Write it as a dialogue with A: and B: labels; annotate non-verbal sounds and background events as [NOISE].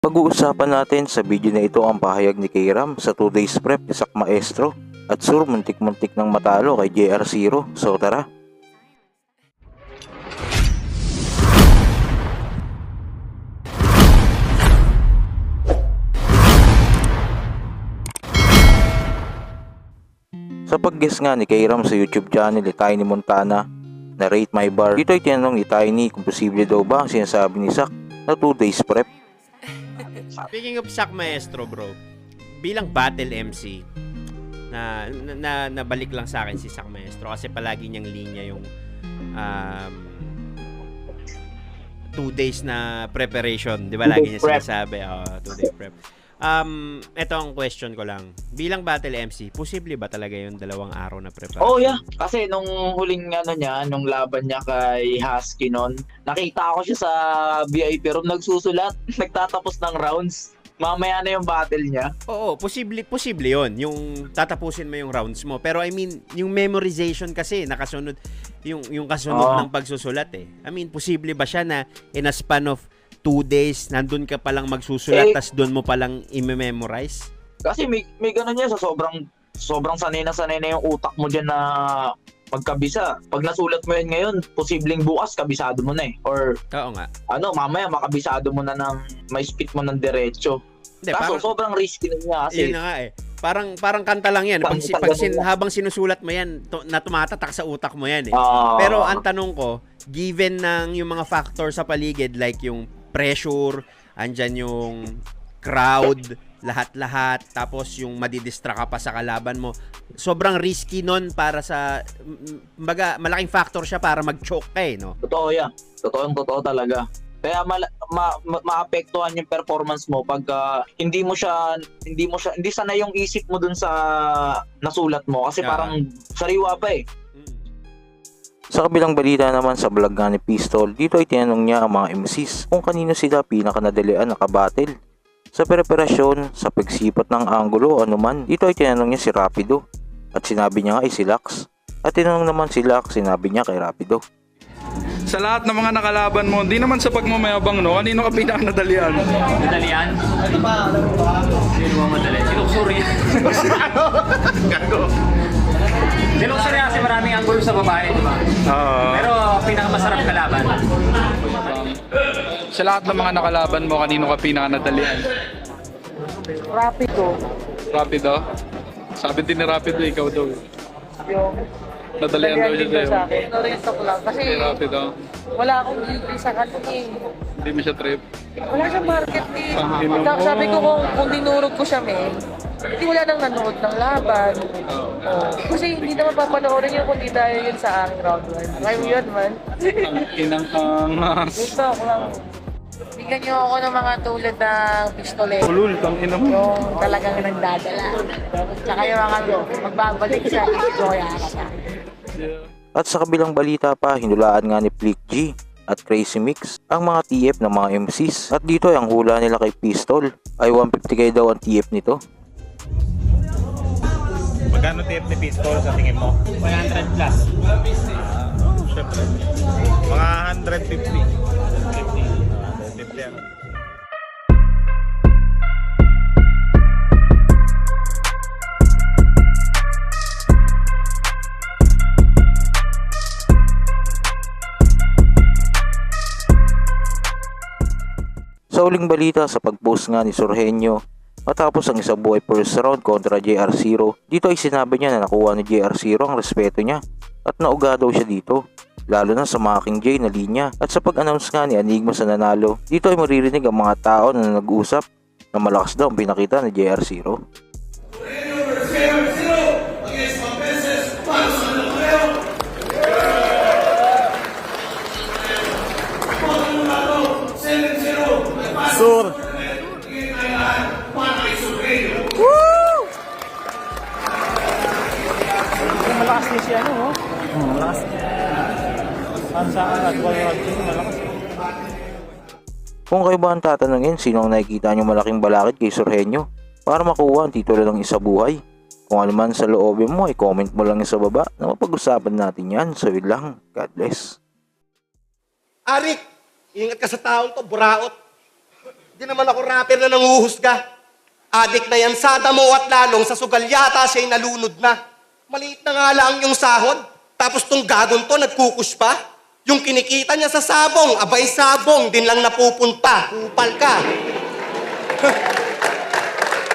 A: Pag-uusapan natin sa video na ito ang pahayag ni Kairam sa 2 days prep ni Sak Maestro at sur muntik-muntik ng matalo kay JR0. So tara! Sa pag-guess nga ni Kairam sa YouTube channel ni Tiny Montana na Rate My Bar, dito ay tinanong ni Tiny kung posible daw ba ang sinasabi ni Sak na 2 days prep.
B: Speaking of Sak Maestro, bro, bilang battle MC, na, na, na nabalik lang sa akin si Sak Maestro kasi palagi niyang linya yung um, two days na preparation. Di ba? Lagi niya sinasabi. Oh, two day prep. Um, ito ang question ko lang. Bilang battle MC, posible ba talaga yung dalawang araw na preparation?
C: Oh yeah, kasi nung huling ano niya, nung laban niya kay Husky noon, nakita ko siya sa VIP room nagsusulat, [LAUGHS] nagtatapos ng rounds. Mamaya na yung battle niya.
B: Oo, posible posible 'yon, yung tatapusin mo yung rounds mo. Pero I mean, yung memorization kasi nakasunod yung yung kasunod
C: Oo.
B: ng pagsusulat eh. I mean, posible ba siya na in a span of two days, nandun ka palang magsusulat,
C: Eh,
B: tas doon mo palang i-memorize?
C: Kasi may, may ganun niya sa sobrang sobrang sanay na sanay na yung utak mo dyan na magkabisa. Pag nasulat mo yun ngayon, posibleng bukas kabisado mo na eh. Or
B: Oo nga.
C: ano, mamaya makabisado mo na ng, may speed mo ng diretso.
B: Hindi,
C: Kaso
B: parang,
C: sobrang risky na niya kasi.
B: yun na nga eh. Parang, parang kanta lang yan. Pag, pag
C: ganun
B: sin, habang sinusulat mo yan, to, na tumatatak sa utak mo yan eh.
C: Ah,
B: Pero ang tanong ko, given ng yung mga factor sa paligid like yung pressure, andyan yung crowd, lahat-lahat, tapos yung madidistract ka pa sa kalaban mo, sobrang risky nun para sa, m- mbaga, malaking factor siya para mag-choke ka eh, no?
C: Totoo yan. Totoo totoo talaga. Kaya ma- ma- ma- maapektuhan yung performance mo pag ah, hindi mo siya hindi mo siya hindi sanay yung isip mo dun sa nasulat mo kasi
B: Yeah.
C: parang sariwa pa eh.
A: Sa kabilang balita naman sa vlog nga ni Pistol, dito ay tinanong niya ang mga MCs kung kanino sila pinakanadalian nakabattle. Sa preparasyon, sa pagsipat ng anggulo o anuman, dito ay tinanong niya si Rapido. At sinabi niya nga ay si Lax. At tinanong naman si Lax, sinabi niya kay Rapido.
D: Sa lahat ng mga nakalaban mo, hindi naman sa pagmamayabang, no? Kanino ka pinakanadalian?
E: Madalian? Ano ba? Sino ba madali? [LAUGHS] Sinuksuri. Sinuksuri kasi maraming anggulo sa babae, di ba?
D: Ah,
E: Pero pinakamasarap kalaban.
D: sa lahat ng mga nakalaban mo, kanino ka pinakanadalian?
F: Rapido.
D: Rapido? Sabi din ni Rapido, ikaw daw.
F: Yung
D: Nadalian daw siya
F: dito
D: sa'yo.
F: sa akin. Narintok lang. Kasi
D: Kay Rapido.
F: wala akong entry sa kanya eh.
D: Hindi mo siya trip.
F: Wala siyang market eh.
D: Mo.
F: sabi ko kung, kung dinurog ko siya eh, hindi wala nang nanood ng laban.
D: Oh.
F: Kasi hindi naman papanoorin yun kung di tayo yun sa aking round 1. Ngayon yun man.
D: Ang inang angas.
F: Dito ako lang. Bigyan niyo ako ng mga tulad ng pistolero.
D: Ulul, kang ina mo.
F: Yung talagang nagdadala. Tsaka yung mga magbabalik sa kaya ka
A: At sa kabilang balita pa, hinulaan nga ni Flick G at Crazy Mix ang mga TF ng mga MCs. At dito ay ang hula nila kay Pistol ay 150k daw ang TF nito.
G: Magkano tip ni pistol sa tingin mo?
E: 100 plus.
G: Oh, syempre. Mga 150. 50. 150 ano.
A: Sa uling balita sa pag-post nga ni Sorhenyo matapos ang isa buhay first round kontra JR0, dito ay sinabi niya na nakuha ni JR0 ang respeto niya at nauga siya dito. Lalo na sa mga King J na linya at sa pag-announce nga ni Enigma sa nanalo, dito ay maririnig ang mga tao na nag-uusap na malakas daw ang pinakita ni JR0.
G: Sur!
E: Malakas. Ang sa akin, at wala malakas.
A: Kung kayo ba ang tatanungin sino ang nakikita nyo malaking balakid kay Sorhenyo para makuha ang titulo ng isa buhay. Kung ano man sa loobin mo ay comment mo lang sa baba na mapag-usapan natin yan. So yun lang. God bless.
H: Arik, ingat ka sa taong to, buraot. Di naman ako rapper na nanguhusga. Adik na yan sa damo at lalong sa sugal yata siya'y nalunod na. Maliit na nga lang yung sahod. Tapos tong gagon to nagkukus pa. Yung kinikita niya sa sabong, abay sabong, din lang napupunta. Kupal ka. [LAUGHS]